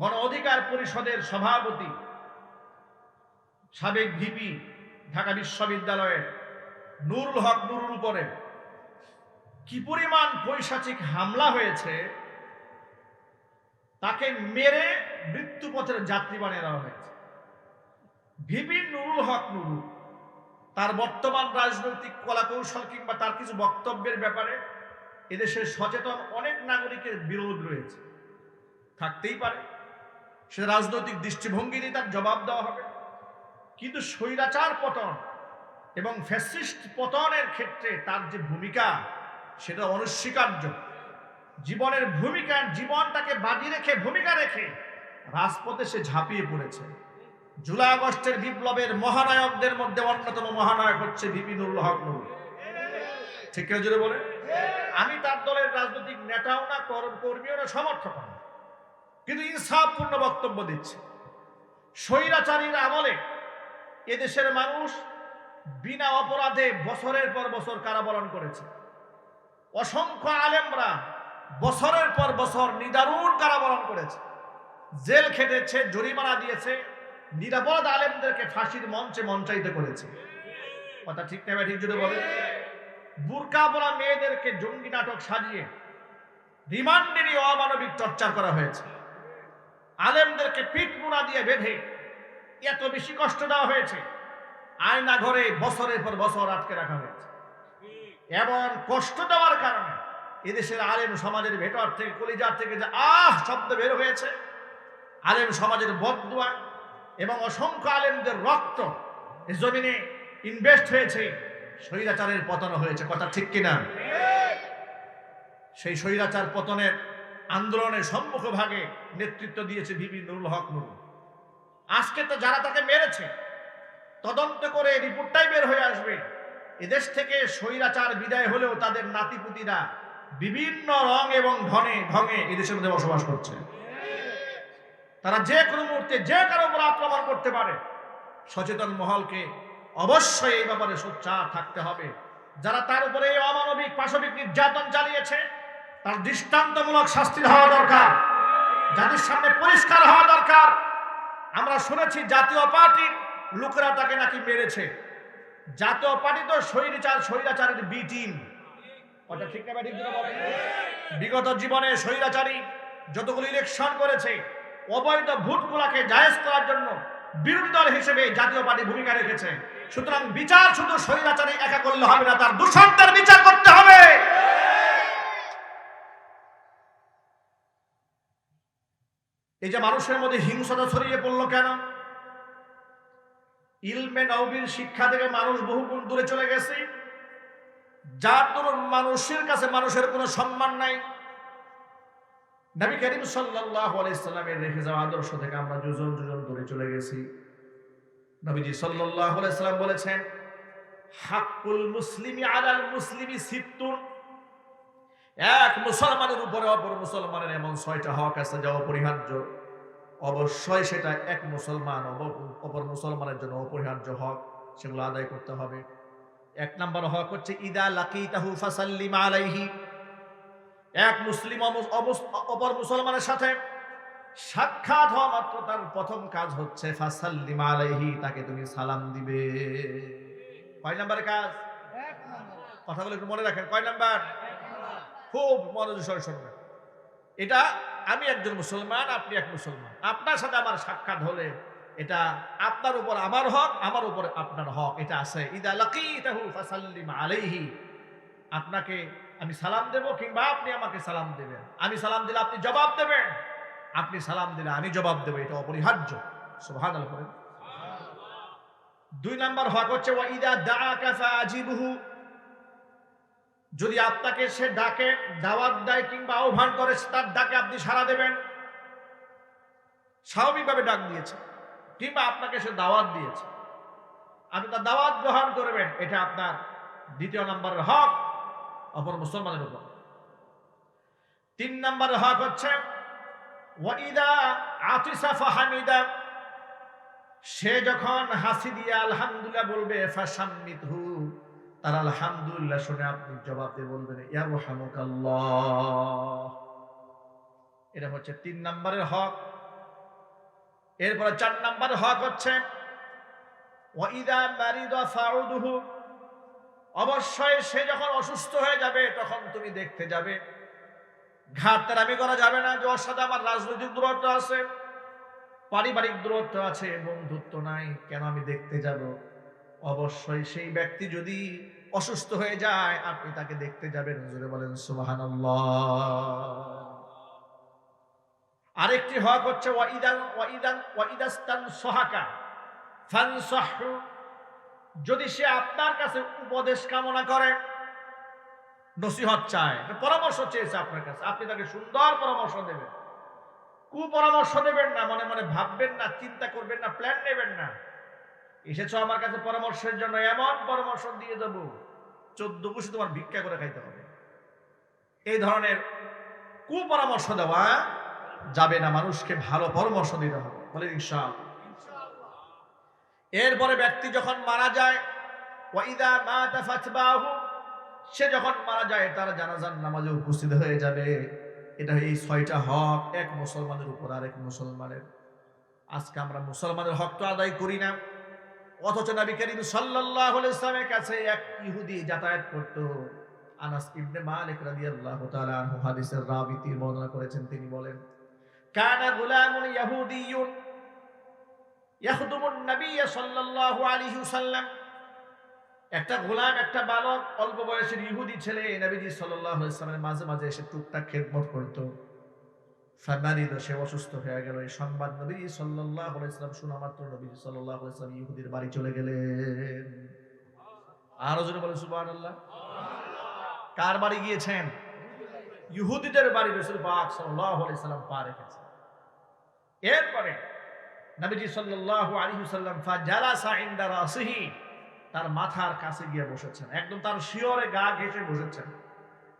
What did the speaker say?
গণ অধিকার পরিষদের সভাপতি, সাবেক ভিপি, ঢাকা বিশ্ববিদ্যালয়ের নুরুল হক নুরুল উপরে কি পরিমাণ পৈশাচিক হামলা হয়েছে, তাকে মেরে মৃত্যুপথের যাত্রী বানিয়ে দেওয়া হয়েছে। ভিপি নুরুল হক নুরুল তার বর্তমান রাজনৈতিক কলাকৌশল কিংবা তার কিছু বক্তব্যের ব্যাপারে এদেশের সচেতন অনেক নাগরিকের বিরোধ রয়েছে। থাকতেই পারে। সে রাজনৈতিক দৃষ্টিভঙ্গি নিয়ে তার জবাব দেওয়া হবে। কিন্তু স্বৈরাচার পতন এবং ফ্যাসিস্ট পতনের ক্ষেত্রে তার যে ভূমিকা, সেটা অনস্বীকার্য। জীবনের ভূমিকা, জীবনটাকে বাজি রেখে, ভূমিকা রেখে রাজপথে সে ঝাঁপিয়ে পড়েছে। জুলাই আগস্টের বিপ্লবের মহানায়কদের মধ্যে অন্যতম মহানায়ক হচ্ছে বিপিনুল হক নুরুল ঠিক জুড়ে বলে আমি তার দলের রাজনৈতিক নেতাও না কর- কর্মীও না সমর্থক না। কিন্তু ইনসাফপূর্ণ বক্তব্য দিচ্ছে স্বৈরাচারীর আমলে এদেশের মানুষ বিনা অপরাধে বছরের পর বছর কারাবরণ করেছে। অসংখ্য আলেমরা বছরের পর বছর নিদারুণ কারাবরণ করেছে। জেল খেটেছে, জরিমানা দিয়েছে, নিরাপদ আলেমদেরকে ফাঁসির মঞ্চে মঞ্চায়িত করেছে। কথা ঠিক নেবে ঠিক যদি বলে বুরকা পরা মেয়েদেরকে জঙ্গি নাটক সাজিয়ে রিমান্ডেরই অমানবিক চর্চা করা হয়েছে। আলেমদেরকে পিঠ মুড়া দিয়ে বেঁধে এত বেশি কষ্ট দেওয়া হয়েছে আয়না ঘরে বছরের পর বছর আটকে রাখা হয়েছে। এমন কষ্ট দেওয়ার কারণে এদেশের আলেম সমাজের ভেতর থেকে কলিজার থেকে যে আহ শব্দ বের হয়েছে আলেম সমাজের বদুয়া এবং অসংখ্য আলেমদের রক্ত জমিনে ইনভেস্ট হয়েছে স্বৈরাচারের পতন হয়েছে। কথা ঠিক কিনা? সেই স্বৈরাচার পতনের আন্দোলনের সম্মুখ ভাগে নেতৃত্ব দিয়েছে ভিবি নুরুল হক নুরুল আজকে তো যারা তাকে মেরেছে, তদন্ত করে রিপোর্টটাই বের হয়ে আসবে। এদেশ থেকে স্বৈরাচার বিদায় হলেও তাদের নাতিপুতিরা বিভিন্ন রং এবং ধনে ঢঙে এদেশের মধ্যে বসবাস করছে। তারা যে কোনো মুহূর্তে যে কারও উপর আক্রমণ করতে পারে। সচেতন মহলকে অবশ্যই এই ব্যাপারে সোচ্চার থাকতে হবে। যারা তার উপরে এই অমানবিক, পাশবিক নির্যাতন চালিয়েছে তার দৃষ্টান্তমূলক শাস্তি হওয়া দরকার জাতির সামনে পরিষ্কার হওয়া দরকার। আমরা শুনেছি জাতীয় পার্টির লোকেরা তাকে নাকি মেরেছে। জাতীয় পার্টি তো স্বৈরাচার, স্বৈরাচারের বি টিম বিগত জীবনে স্বৈরাচারী যতগুলো ইলেকশন করেছে, অবৈধ ভোটগুলাকে জায়েজ করার জন্য বিরোধী দল হিসেবে জাতীয় পার্টি ভূমিকা রেখেছে। সুতরাং বিচার শুধু স্বৈরাচারী একা করলে হবে না, তার দূষণদের বিচার করতে হবে। এই যে মানুষের মধ্যে হিংসতা ছড়িয়ে পড়ল কেন? ইলমে নবীর শিক্ষা থেকে মানুষ বহু গুণ দূরে চলে গেছে। যার দরুন মানুষের কাছে মানুষের কোনো সম্মান নাই। নবী করিম সাল্লাল্লাহু আলাইহি সাল্লামের রেখে যাওয়া আদর্শ থেকে আমরা দুজন দুজন দূরে চলে গেছি। নবীজি সাল্লাল্লাহু আলাইহি সাল্লাম বলেছেন, হাক্কুল মুসলিমি আলাল মুসলিমি সিত্তুন। এক মুসলমানের উপরে অপর মুসলমানের এমন ছয়টা হক আছে যা অপরিহার্য। অবশ্যই সেটা এক মুসলমান অপর মুসলমানের জন্য অপরিহার্য হক সেগুলো আদায় করতে হবে। এক নম্বর হক হচ্ছে ইদা লাকিতাহু ফাসাল্লিম আলাইহি। এক মুসলিম অপর মুসলমানের সাথে সাক্ষাৎ হওয়া মাত্র তার প্রথম কাজ হচ্ছে ফাসাল্লিম আলাইহি তাকে তুমি সালাম দিবে। কয় নাম্বার। কাজ কথাগুলো একটু মনে রাখেন কয় নাম্বার? খুব মনোযোগ শুনবেন। এটা আমি একজন মুসলমান, আপনি এক মুসলমান। আপনার সাথে আমার সাক্ষাৎ হলে এটা আপনার উপর আমার হক, আমার উপর আপনার হক। এটা আছে, ইদা আপনাকে আমি সালাম দেব কিংবা আপনি আমাকে সালাম দেবেন। আমি সালাম দিলে আপনি জবাব দেবেন। আপনি সালাম দিলে আমি জবাব দেব, এটা অপরিহার্য। বলেন দুই নাম্বার হক হচ্ছে যদি আপনাকে সে ডাকে, দাওয়াত দেয় কিংবা আহ্বান করে তার ডাকে আপনি সাড়া দেবেন। স্বাভাবিকভাবে ডাক দিয়েছে, কিংবা আপনাকে সে দাওয়াত দিয়েছে। আপনি তার দাওয়াত গ্রহণ করবেন, এটা আপনার দ্বিতীয় নম্বরের হক, অপর মুসলমানের উপর। তিন নম্বরের হক হচ্ছে সে যখন হাসি দিয়ে আলহামদুলিল্লাহ বলবে, ফাসাম্মিতহু তার আলহামদুলিল্লাহ শুনে আপনি জবাব বলবেন এটা হচ্ছে তিন নম্বরের হক। এরপরে চার নাম্বার হক হচ্ছে অবশ্যই সে যখন অসুস্থ হয়ে যাবে, তখন তুমি দেখতে যাবে। ঘাট তেরামি করা যাবে না যে ওর সাথে আমার রাজনৈতিক দূরত্ব আছে, পারিবারিক দূরত্ব আছে, বন্ধুত্ব নাই, কেন আমি দেখতে যাব? অবশ্যই সেই ব্যক্তি যদি অসুস্থ হয়ে যায়, আপনি তাকে দেখতে যাবেন জোরে বলেন সুবাহান আরেকটি হক হচ্ছে, ওয়াইদান ওয়াইদান, ওয়াইদাস্তান সোহাকা। ফানসাহু, যদি সে আপনার কাছে উপদেশ কামনা করে, নসিহত চায় পরামর্শ চেয়েছে আপনার কাছে, আপনি তাকে সুন্দর পরামর্শ দেবেন। কুপরামর্শ দেবেন না, মনে মনে ভাববেন না, চিন্তা করবেন না, প্ল্যান নেবেন না। এসেছ আমার কাছে পরামর্শের জন্য, এমন পরামর্শ দিয়ে দেবো, চোদ্দ বসে তোমার ভিক্ষা করে খাইতে হবে। এই ধরনের কুপরামর্শ দেওয়া যাবে না, মানুষকে ভালো পরামর্শ দিতে হবে বলে ইনশাআল্লাহ। এরপরে ব্যক্তি যখন মারা যায় সে যখন মারা যায়, তার জানাজার নামাজে উপস্থিত হয়ে যাবে। এটা এই ছয়টা হক, এক মুসলমানের উপর আর এক মুসলমানের। আজকে আমরা মুসলমানের হক তো আদায় করি না। অথচ নবী করিম আলাইহি ইসলামের কাছে এক ইহুদি যাতায়াত করত। আনাস ইবনে মালিক রাদিয়াল্লাহু তাআলা আনহু হাদিসের রাবি তীর বর্ণনা করেছেন। তিনি বলেন, কানা গুলামুন ইয়াহুদিয়ুন ইয়াখদুমুন নবী সাল্লাল্লাহু আলাইহি ওয়াসাল্লাম। একটা গোলাম, একটা বালক, অল্প বয়সের ইহুদি ছেলে নবীজি সাল্লাল্লাহু আলাইহি মাঝে মাঝে এসে টুকটাক খেদমত করত। সে অসুস্থ হয়ে গেল। এই সংবাদ নবীজি সাল্লাল্লাহু আলাইহি ওয়াসাল্লাম শোনা মাত্র নবীজি সাল্লাল্লাহু আলাইহি ওয়াসাল্লাম ইহুদির বাড়ি চলে গেলেন। আরও জোরে বলে সুবহানাল্লাহ। কার বাড়ি গিয়েছেন? ইহুদিদের বাড়ি, রাসূল পাক সাল্লাল্লাহু আলাইহি সাল্লাম পা রেখেছেন। এরপরে নবীজি সাল্লাল্লাহু আলাইহি ওয়াসাল্লাম ফাজালাসা ইনদা রাসিহি, তার মাথার কাছে গিয়ে বসেছেন। একদম তার শিওরে গা ঘেঁষে বসেছেন।